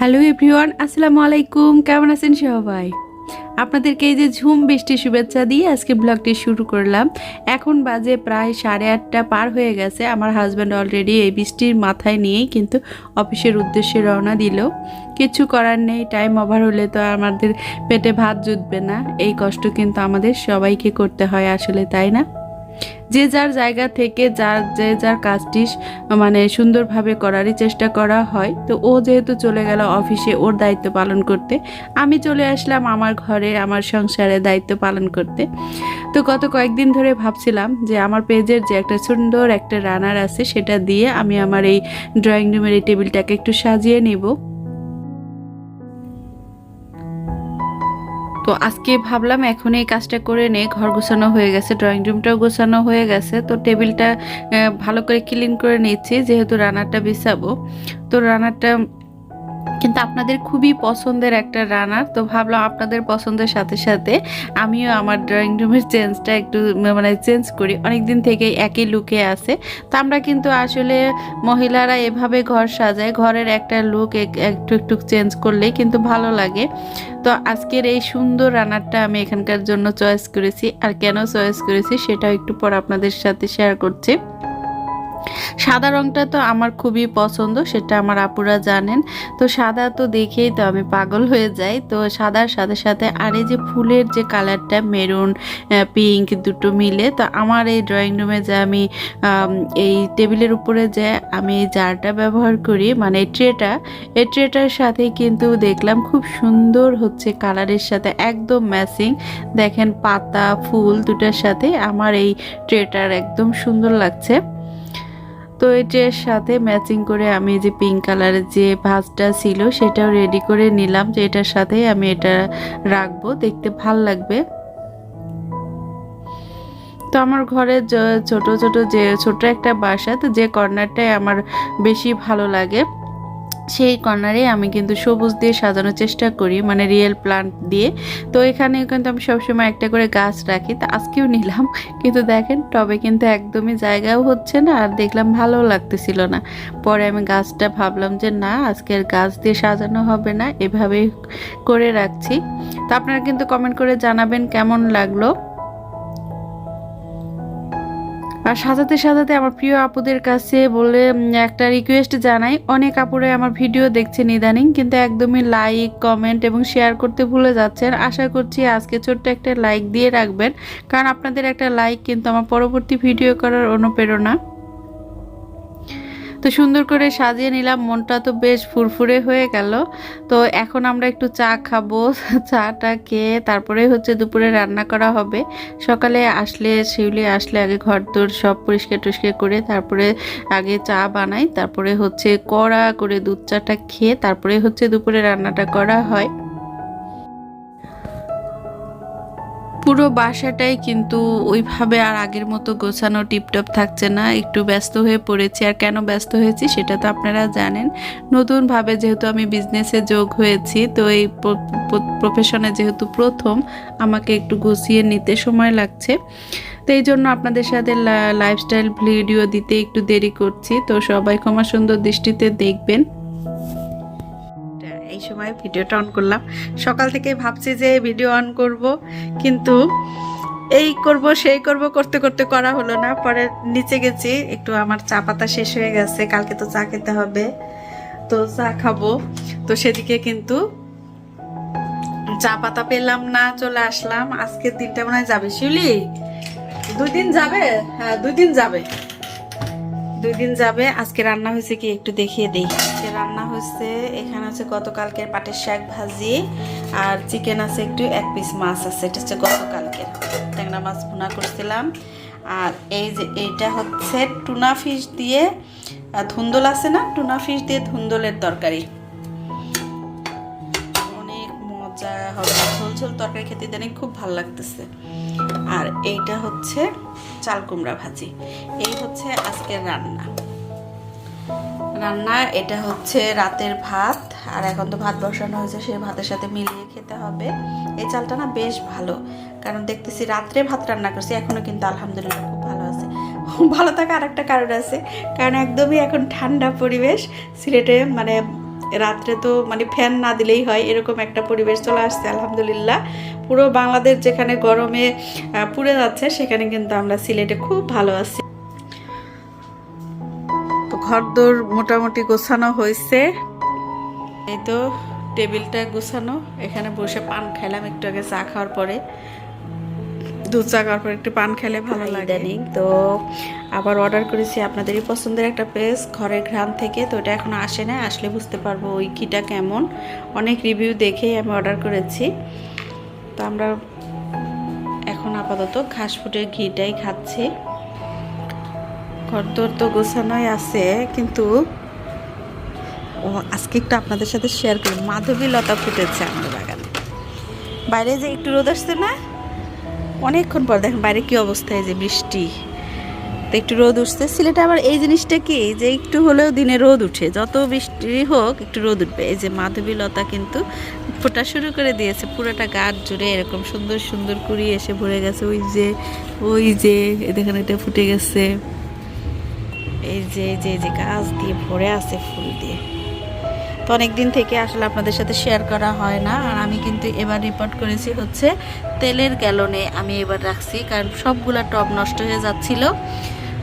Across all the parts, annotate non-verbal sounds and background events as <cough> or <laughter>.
Hello everyone, আসসালামু আলাইকুম। কেমন আছেন সবাই? আপনাদেরকে এই যে ঝুম বৃষ্টি শুভেচ্ছা দিয়ে আজকে ব্লগটি শুরু করলাম। এখন বাজে প্রায় সাড়ে আটটা পার হয়ে গেছে। আমার হাজব্যান্ড অলরেডি এই বৃষ্টির মাথায় নিয়েই কিন্তু অফিসের উদ্দেশ্যে রওনা দিল। কিছু করার নেই টাইম ওভার হলে তো আমাদের পেটে ভাত জুটবে না। এই কষ্ট কিন্তু আমাদের সবাইকে করতে হয় আসলে, তাই না? যে যার জায়গা থেকে যার যে যার কাজটি মানে সুন্দরভাবে করারই চেষ্টা করা হয়। তো ও যেহেতু চলে গেল অফিসে, ওর দায়িত্ব পালন করতে। আমি চলে আসলাম আমার ঘরে, আমার সংসারের দায়িত্ব পালন করতে। তো গত কয়েকদিন ধরে ভাবছিলাম যে আমার পেজের যে একটা সুন্দর একটা রানার আছে, সেটা দিয়ে আমি আমার এই ড্রয়িং রুমের এই টেবিলটাকে একটু সাজিয়ে নিব। তো আজকে ভাবলাম এখন এই কাজটা করে নে, ঘর গোছানো হয়ে গেছে ড্রয়িং রুমটাও গোছানো হয়ে গেছে, তো টেবিলটা ভালো করে ক্লিন করে নিচ্ছি, যেহেতু রানারটা বিছাবো। তো রানারটা কিন্তু আপনাদের খুবই পছন্দের একটা রানার তো ভাবলাম আপনাদের পছন্দের সাথে সাথে আমিও আমার ড্রয়িং রুমের চেঞ্জটা একটু মানে চেঞ্জ করি। অনেক দিন থেকেই একই লুকে আছে। তো আমরা কিন্তু আসলে মহিলারা এভাবে ঘর সাজায়। ঘরের একটা লুক একটু একটু চেঞ্জ করলেই কিন্তু ভালো লাগে। তো আজকের এই সুন্দর রানারটা আমি এখানকার জন্য চয়েস করেছি। আর কেন চয়েস করেছি সেটাও একটু পর আপনাদের সাথে শেয়ার করছি। সাদা রংটা তো আমার খুবই পছন্দ, সেটা আমার আপুরা জানেন। তো সাদা তো দেখেই তো আমি পাগল হয়ে যাই। তো সাদার সাথে সাথে আর এই যে ফুলের যে কালারটা, মেরুন পিঙ্ক দুটো মিলে, তো আমার এই ড্রয়িং রুমে যে আমি এই টেবিলের উপরে যে আমি জারটা ব্যবহার করি মানে ট্রেটা, এই ট্রেটার সাথে কিন্তু দেখলাম খুব সুন্দর হচ্ছে কালারের সাথে, একদম ম্যাচিং। দেখেন পাতা, ফুল দুটার সাথে আমার এই ট্রেটার একদম সুন্দর লাগছে। তো এটার সাথে ম্যাচিং করে আমি যে পিঙ্ক কালারের যে ভাজটা ছিল সেটাও রেডি করে নিলাম। যে এটার সাথে আমি এটা রাখব। দেখতে ভালো লাগবে। তো আমার ঘরে ছোট ছোট যে, ছোট একটা বাসা, তো যে কর্নারটাই আমার বেশি ভালো লাগে। সেই কর্নারে আমি কিন্তু সবুজ দিয়ে সাজানোর চেষ্টা করি মানে রিয়েল প্লান্ট দিয়ে। তো এখানে কিন্তু আমি সবসময় একটা করে গাছ রাখি, তা আজকেও নিলাম। কিন্তু দেখেন, টবে কিন্তু একদমই জায়গাও হচ্ছে না, আর দেখলাম ভালো লাগতেছিল না। পরে আমি গাছটা ভাবলাম যে, না আজকের গাছ দিয়ে সাজানো হবে না, এভাবেই করে রাখছি। তা আপনারা কিন্তু কমেন্ট করে জানাবেন কেমন লাগল। আর সাজাতে সাজাতে আমার প্রিয় আপুদের কাছে বলে একটা রিকোয়েস্ট জানাই। অনেক আপুরাই আমার ভিডিও দেখছেন ইদানিং, কিন্তু একদমই লাইক কমেন্ট এবং শেয়ার করতে ভুলে যাচ্ছেন। আশা করছি আজকে ছোট্ট একটা লাইক দিয়ে রাখবেন। কারণ আপনাদের একটা লাইক কিন্তু আমার পরবর্তী ভিডিও করার অনুপ্রেরণা। তো সুন্দর করে সাজিয়ে নিলাম, মনটা তো বেশ ফুরফুরে হয়ে গেল। তো এখন আমরা একটু চা খাব, <laughs> চাটা খেয়ে তারপরে হচ্ছে দুপুরে রান্না করা হবে। সকালে আসলে, শিউলি আসলে আগে ঘর দোর সব পরিষ্কার টরিষ্কার করে তারপরে আগে চা বানাই, তারপরে হচ্ছে কড়া করে দুধ চাটা খেয়ে তারপরে হচ্ছে দুপুরে রান্নাটা করা হয়। পুরো বাসাটাই কিন্তু ওইভাবে আর আগের মতো গোছানো টিপটপ থাকছে না। একটু ব্যস্ত হয়ে পড়েছি। আর কেন ব্যস্ত হয়েছি সেটা তো আপনারা জানেন। নতুনভাবে যেহেতু আমি বিজনেসে যোগ হয়েছি, তো এই প্রফেশনে যেহেতু প্রথম, আমাকে একটু গুছিয়ে নিতে সময় লাগছে। তো এই জন্য আপনাদের সাথে লাইফস্টাইল ভিডিও দিতে একটু দেরি করছি। তো সবাই ক্ষমা সুন্দর দৃষ্টিতে দেখবেন। এই সময় ভিডিওটা অন করলাম। সকাল থেকে ভাবছি যে ভিডিও অন করব, কিন্তু এই করব, সেই করব, করতে করতে করা হলো না। পরে নিচে গেছি, একটু আমার চা পাতা শেষ হয়ে গেছে, কালকে তো চা খেতে হবে। তো চা খাব। তো সেদিকে কিন্তু চা পাতা পেলাম না, চলে আসলাম। আজকের দিনটা মনে হয় যাবে। শিউলি, দুই দিন যাবে? হ্যাঁ দুই দিন যাবে। দুই দিন যাবে। আজকে রান্না হয়েছে কি একটু দেখিয়ে দিই। আজকে রান্না হয়েছে, এখানে আছে গতকালকের পাটের শাক ভাজি, আর চিকেন আছে একটু এক পিস মাছ আছে, এটা হচ্ছে গতকালকের। ট্যাংরা মাছ ভুনা করছিলাম। আর এই যে এইটা হচ্ছে টুনা ফিশ দিয়ে ধুন্দল আছে না, টুনা ফিশ দিয়ে ধুন্দলের তরকারি। অনেক মজা হবে। ঝোল ঝোল তরকারি খেতে ইদানিং খুব ভালো লাগতেছে। আর এইটা হচ্ছে চাল কুমড়া ভাজি। এই হচ্ছে আজকের রান্না। রান্না, এটা হচ্ছে রাতের ভাত, আর এখন তো ভাত বসানো হয়েছে, সেই ভাতের সাথে মিলিয়ে খেতে হবে। এই চালটা না বেশ ভালো, কারণ দেখতেছি রাত্রে ভাত রান্না করছি, এখনও কিন্তু আলহামদুলিল্লাহ খুব ভালো আছে। ভালো থাকা আরেকটা কারণ আছে, কারণ একদমই এখন ঠান্ডা পরিবেশ, সিলেটে মানে রাত্রে তো মানে ফ্যান না দিলেই হয়, এরকম একটা পরিবেশ চলে আসছে, আলহামদুলিল্লাহ। পুরো বাংলাদেশ যেখানে গরমে পুড়ে যাচ্ছে, সেখানে কিন্তু আমরা সিলেটে খুব ভালো আছি। তো ঘরদোর মোটামুটি গোছানো হয়েছে। এই তো টেবিলটা গোছানো, এখানে বসে পান খেলাম একটু আগে চা খাওয়ার পরে। দুধ চা খাওয়ার পরে একটু পান খেলে ভালো লাগে। ইদানিং তো আবার অর্ডার করেছি আপনাদেরই পছন্দের একটা পেজ ঘরের ঘ্রাম থেকে। তো এটা এখনও আসে না আসলে বুঝতে পারব ওই ঘিটা কেমন। অনেক রিভিউ দেখেই আমি অর্ডার করেছি। তো আমরা এখন আপাতত ঘাস ফুটের ঘিটাই খাচ্ছি। ঘরদোর তো গোছানোই আছে কিন্তু ও আজকে একটু আপনাদের সাথে শেয়ার করি। মাধবী লতা ফুটেছে আমার বাগানে। বাইরে যে একটু রোদ আসছে না? অনেকক্ষণ পর দেখেন বাইরে কি অবস্থায় যে বৃষ্টি। তো একটু রোদ উঠছে। সিলেটে আবার এই জিনিসটা কি? যে একটু হলেও দিনে রোদ উঠে। যত বৃষ্টি হোক, একটু রোদ উঠবে। এই যে মাধবী লতা কিন্তু ফোটা শুরু করে দিয়েছে। পুরোটা গাছ জুড়ে এরকম সুন্দর সুন্দর কুড়ি এসে ভরে গেছে। ওই যে ওই যে দেখেন এটা ফুটে গেছে। এই যে যে যে গাছ দিয়ে ভরে আছে ফুল দিয়ে। তো অনেক দিন থেকে আসলে আপনাদের সাথে শেয়ার করা হয় না। আর আমি কিন্তু এবার রিপোর্ট করেছি হচ্ছে তেলের গ্যালনে আমি এবার রাখছি, কারণ সবগুলা টব নষ্ট হয়ে যাচ্ছিল।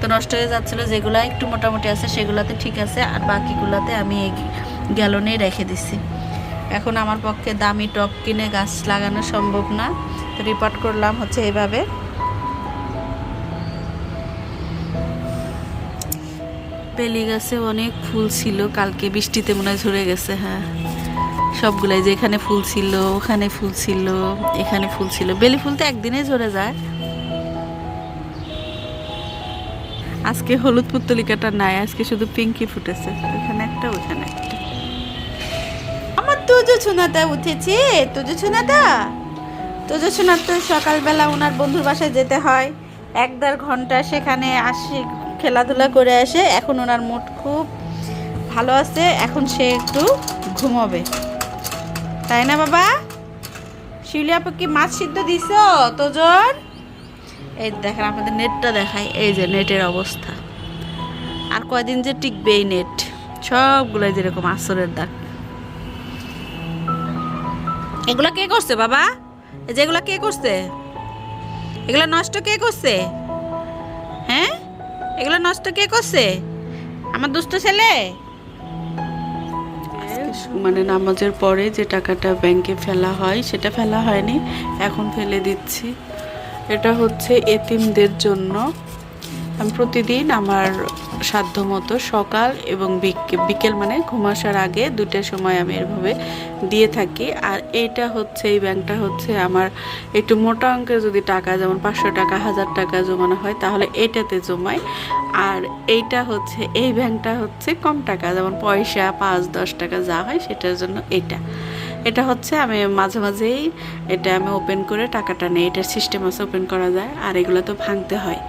তো নষ্ট হয়ে যাচ্ছিল, যেগুলো একটু মোটামুটি আছে সেগুলোতে ঠিক আছে, আর বাকিগুলোতে আমি এই রেখে দিছি। এখন আমার পক্ষে দামি টব কিনে গাছ লাগানো সম্ভব না। তো রিপোর্ট করলাম হচ্ছে এভাবে। বেলি গাছে, অনেক ফুল ছিল। কালকে বৃষ্টিতে মনে হয় ঝরে গেছে হ্যাঁ। সবগুলাই যে এখানে ফুল ছিল, ওখানে ফুল ছিল, এখানে ফুল ছিল। বেলি ফুল তো একদিনে ঝরে যায়। আজকে হলুদ পুত্তলিকাটা নাই, আজকে শুধু পিঙ্কি ফুটেছে। এখানে একটা ওখানে আমার তুজো ছোনাটা উঠেছে, তুজো ছোনাটা তুজো ছোনার তো সকালবেলা ওনার বন্ধুর বাসায় যেতে হয়। এক দেড় ঘণ্টা সেখানে আসি খেলাধুলা করে আসে। এখন ওনার মুড খুব ভালো আছে। এখন সে একটু ঘুমাবে। তাই না বাবা? শিউলি আপু কি মাছ সিদ্ধ দিছ? তোজন? এই দেখেন, আপনাদের নেটটা দেখাই। এই যে নেটের অবস্থা। আর কয়দিন যে টিকবে এই নেট। সবগুলো যেরকম আসরের দাগ। এগুলা কে করছে বাবা? যেগুলা কে করছে? এগুলা নষ্ট কে করছে? এগুলো নষ্ট কে করছে? আমার দুষ্ট ছেলে? মানে নামাজের পরে যে টাকাটা ব্যাংকে ফেলা হয়, সেটা ফেলা হয়নি, এখন ফেলে দিচ্ছি। এটা হচ্ছে এতিমদের জন্য। আমি প্রতিদিন আমার সাধ্য মতো সকাল এবং বিক- বিকেল মানে ঘুমাসার আগে দুটার সময় আমি এভাবে দিয়ে থাকি। আর এইটা হচ্ছে, এই ব্যাংকটা হচ্ছে আমার একটু মোটা অঙ্কের যদি টাকা, যেমন পাঁচশো টাকা, হাজার টাকা জমানো হয়, তাহলে এইটাতে জমাই। আর এইটা হচ্ছে, এই ব্যাংকটা হচ্ছে কম টাকা, যেমন পয়সা পাঁচ, দশ টাকা যা হয়, সেটার জন্য এটা এটা হচ্ছে আমি মাঝে মাঝেই এটা আমি ওপেন করে টাকাটা নেই। এটার সিস্টেম আছে ওপেন করা যায়, আর এগুলো তো ভাঙতে হয়।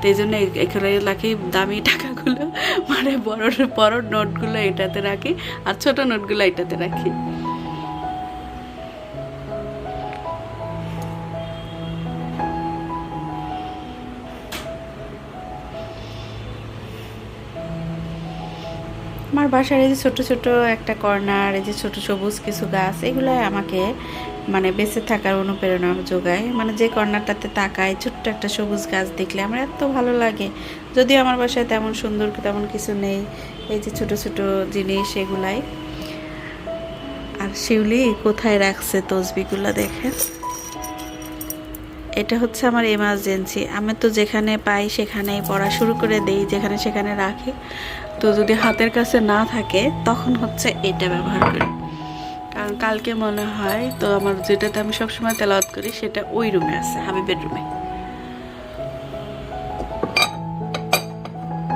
তো এই জন্য এখানে রাখি দামি টাকাগুলো মানে বড় বড় নোটগুলো এটাতে রাখি, আর ছোটো নোটগুলো এটাতে রাখি। বাসার এই যে ছোট ছোট একটা কর্নার, এই যে ছোট সবুজ কিছু গাছ এগুলো আমাকে মানে বেঁচে থাকার অনুপ্রেরণা যোগায়। মানে যে কর্নারটাতে তাকায়, ছোট্ট একটা সবুজ গাছ দেখলে আমার এত ভালো লাগে। যদিও আমার বাসায় তেমন সুন্দর তেমন কিছু নেই, এই যে ছোট ছোট জিনিস এগুলাই। আর শিউলি কোথায় রাখছে তসবিগুলো দেখে এটা হচ্ছে আমার এমার্জেন্সি আমি তো যেখানে পাই সেখানেই পড়া শুরু করে দেই, যেখানে সেখানে রাখি। তো যদি হাতের কাছে না থাকে, তখন হচ্ছে এটা ব্যবহার করি। কারণ কালকে মনে হয়, তো আমার যেটাতে আমি সবসময় তেলাওয়াত করি, সেটা ওই রুমে আছে, হাবিবের রুমে।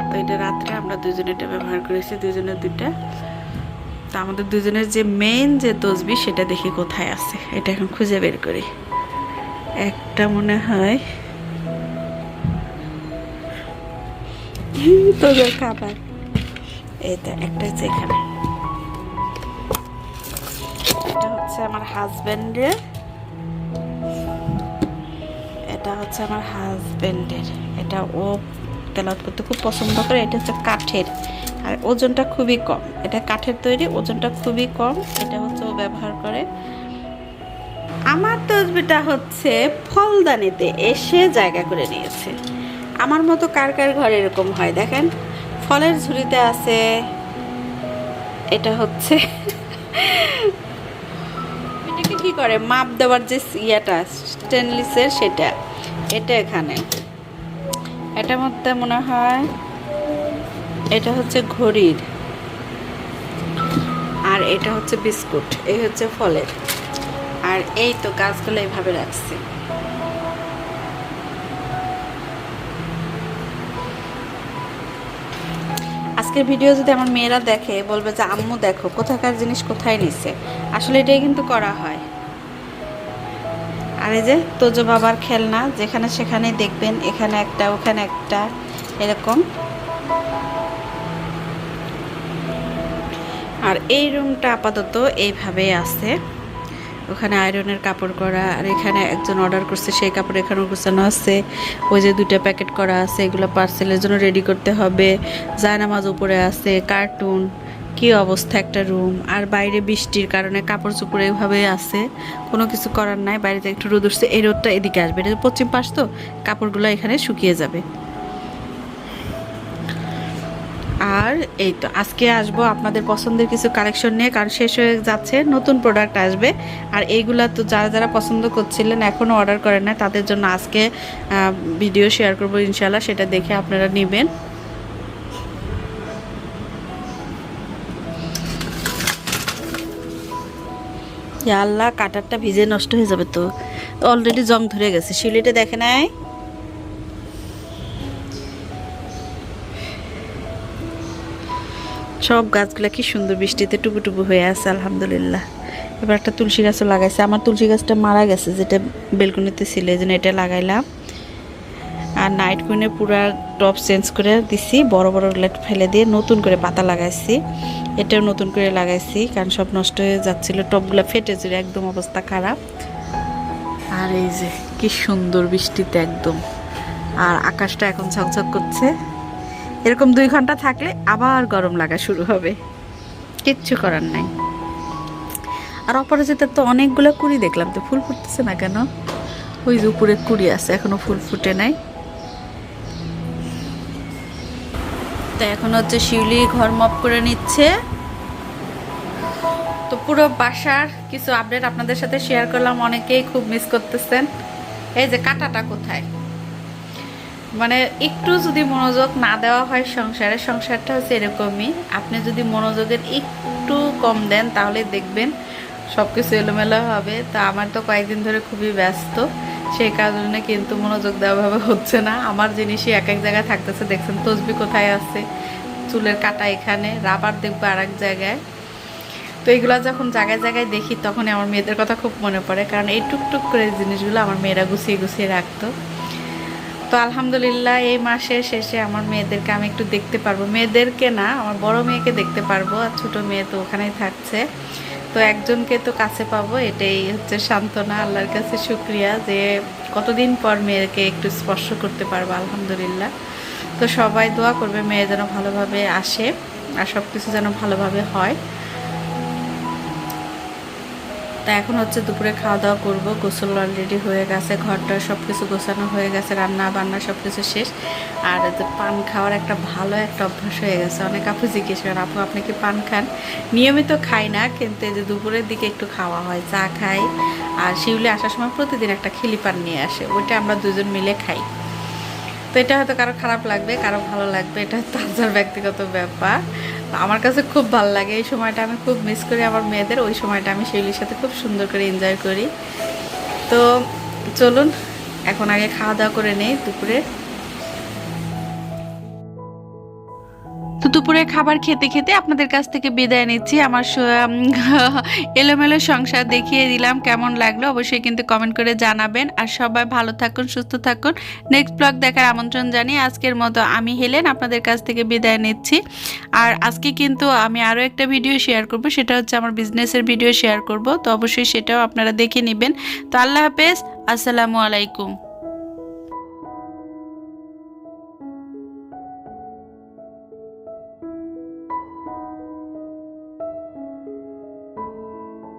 তো এটা রাত্রে আমরা দুজনে এটা ব্যবহার করেছি, দুজনের দুইটা। তো আমাদের দুজনের যে মেইন যে তসবি, সেটা দেখি কোথায় আছে। এটা এখন খুঁজে বের করি। একটা মনে হয় তোদের খাবার এইটা একটা হচ্ছে এখানে। এটা হচ্ছে আমার হাজবেন্ডের। এটা হচ্ছে আমার হাজবেন্ডের। এটা ও তেলাওয়াত করতে খুব পছন্দ করে। এটা হচ্ছে কাঠের। আর ওজনটা খুবই কম। এটা কাঠের তৈরি, ওজনটা খুবই কম। এটা হচ্ছে ও ব্যবহার করে। আমার তসবিটা হচ্ছে ফলদানিতে এসে জায়গা করে নিয়েছে। আমার মতো কার কার ঘরে এরকম হয়, দেখেন? ফলের ঝুড়িতে আছে, এটা হচ্ছে এটাকে কি করে? মাপ দেওয়ার যে ইয়েটা স্টেনলেসের সেটা, এটা এখানে। এটার মধ্যে মনে হয় এটা হচ্ছে ঘড়ির, আর এটা হচ্ছে বিস্কুট, এই হচ্ছে ফলের। আর এই তো গাছগুলো এইভাবে রাখছি। আজকের ভিডিও যদি আমার মেয়েরা দেখে, বলবে যে, আম্মু দেখো, কোথাকার জিনিস কোথায় নিছে? আসলে এটাই কিন্তু করা হয়। আর এই যে, তোজো বাবার খেলনা, যেখানে সেখানেই দেখবেন, এখানে একটা, ওখানে একটা, এরকম। আর এই রুমটা আপাতত এইভাবে আছে। ওখানে আয়রনের কাপড় করা, আর এখানে একজন অর্ডার করছে, সেই কাপড় এখানে গুছানো আছে। ওই যে দুইটা প্যাকেট করা আছে, এগুলো পার্সেলের জন্য রেডি করতে হবে। জায়নামাজ উপরে আছে কার্টুন কি অবস্থা একটা রুম আর বাইরে বৃষ্টির কারণে কাপড় চোপড় এইভাবে আছে, কোনো কিছু করার নাই বাইরেতে একটু রোদ উঠছে, এই রোদটা এদিকে আসবে। এটা পশ্চিম পাশ তো, কাপড়গুলো এখানে শুকিয়ে যাবে। আর এই তো, আজকে আসব আপনাদের পছন্দের কিছু কালেকশন নিয়ে, কারণ শেষ হয়ে যাচ্ছে, নতুন প্রোডাক্ট আসবে। আর এইগুলা তো যারা যারা পছন্দ করছিলেন এখনও অর্ডার করেন না তাদের জন্য আজকে ভিডিও শেয়ার করব ইনশাল্লাহ সেটা দেখে আপনারা নেবেন। আল্লাহ কাটারটা ভিজে নষ্ট হয়ে যাবে তো। অলরেডি জং ধরে গেছে, শিলিটা দেখে নাই? সব গাছগুলা কি সুন্দর বৃষ্টিতে টুপু টুপু হয়ে আছে, আলহামদুলিল্লাহ। এবার একটা তুলসী গাছও লাগাইছে। আমার তুলসী গাছটা মারা গেছে, যেটা বেলকুনিতে ছিল, এই জন্য এটা লাগাইলাম। আর নাইট কুইনে পুরা টপ চেঞ্জ করে দিছি, বড় বড় লাইট ফেলে দিয়ে নতুন করে পাতা লাগাইছি। এটাও নতুন করে লাগাইছি, কারণ সব নষ্ট হয়ে যাচ্ছিল টপগুলো ফেটে ফেটেছিল একদম অবস্থা খারাপ। আর এই যে, কি সুন্দর বৃষ্টিতে একদম। আর আকাশটা এখন ঝকঝক করছে। এরকম দুই ঘণ্টা থাকলে আবার গরম লাগা শুরু হবে। কিচ্ছু করার নাই। আর অপরাজিতার তো অনেকগুলো কুড়ি দেখলাম তো, ফুল ফুটতেছে না কেন? ওই যে উপরে কুড়ি আছে, এখনও ফুল ফুটে নাই। তো এখন হচ্ছে শিউলি ঘর মপ করে নিচ্ছে। তো পুরো বাসার কিছু আপডেট আপনাদের সাথে শেয়ার করলাম, অনেকেই খুব মিস করতেছেন। এই যে কাটাটা কোথায়? মানে একটু যদি মনোযোগ না দেওয়া হয় সংসারে, সংসারটা হচ্ছে এরকমই। আপনি যদি মনোযোগের একটু কম দেন, তাহলে দেখবেন সব কিছু এলোমেলো হবে। তা আমার তো কয়েকদিন ধরে খুবই ব্যস্ত। সেই কারণে কিন্তু মনোযোগ দেওয়াভাবে হচ্ছে না। আমার জিনিসই এক এক জায়গায় থাকতেছে। দেখছেন তসবি কোথায় আছে? চুলের কাটা এখানে, রাবার দেখব আর এক জায়গায়। তো এইগুলো যখন জায়গায় জায়গায় দেখি, তখনই আমার মেয়েদের কথা খুব মনে পড়ে। কারণ এই টুকটুক করে জিনিসগুলো আমার মেয়েরা গুছিয়ে গুছিয়ে রাখতো। তো আলহামদুলিল্লাহ, এই মাসের শেষে আমার মেয়েদেরকে আমি একটু দেখতে পারব। মেয়েদেরকে না, আমার বড় মেয়েকে দেখতে পারব আর ছোটো মেয়ে তো ওখানেই থাকছে। তো একজনকে তো কাছে পাবো, এটাই হচ্ছে সান্ত্বনা, আল্লাহর কাছে শুক্রিয়া যে কতদিন পর মেয়েকে একটু স্পর্শ করতে পারব, আলহামদুলিল্লাহ। তো সবাই দোয়া করবে মেয়ে যেন ভালোভাবে আসে আর সব কিছু যেন ভালোভাবে হয়। তা এখন হচ্ছে দুপুরে খাওয়া দাওয়া করব। গোসল অলরেডি হয়ে গেছে ঘরটা সব কিছু গোছানো হয়ে গেছে রান্না বান্না সব কিছু শেষ আর পান খাওয়ার একটা ভালো একটা অভ্যাস হয়ে গেছে। অনেক আপু জিজ্ঞেস করেন, আপু, আপনি কি পান খান? নিয়মিত খাই না, কিন্তু এই যে দুপুরের দিকে একটু খাওয়া হয়, চা খাই। আর শিউলি আসার সময় প্রতিদিন একটা খিলি পান নিয়ে আসে, ওইটা আমরা দুজন মিলে খাই। তো এটা হয়তো কারও খারাপ লাগবে, কারও ভালো লাগবে, এটা তার ব্যক্তিগত ব্যাপার। আমার কাছে খুব ভালো লাগে এই সময়টা আমি খুব মিস করি আমার মেয়েদের, ওই সময়টা আমি সেগুলির সাথে খুব সুন্দর করে এনজয় করি। তো চলুন, এখন আগে খাওয়া দাওয়া করে নেই, দুপুরে দুপুরে খাবার খেতে খেতে আপনাদের কাছ থেকে বিদায় নিচ্ছি। আমার <laughs> এলোমেলো সংসার দেখিয়ে দিলাম, কেমন লাগল অবশ্যই কিন্তু কমেন্ট করে জানাবেন। আর সবাই ভালো থাকুন, সুস্থ থাকুন। নেক্সট ব্লগ দেখার আমন্ত্রণ জানিয়ে আজকের মতো আমি হেলেন আপনাদের কাছ থেকে বিদায় নিচ্ছি। আর আজকে কিন্তু আমি আরও একটা ভিডিও শেয়ার করব, সেটা হচ্ছে আমার বিজনেসের ভিডিও শেয়ার করব। তো অবশ্যই সেটাও আপনারা দেখে নেবেন। তো আল্লাহ হাফেজ, আসসালামু আলাইকুম।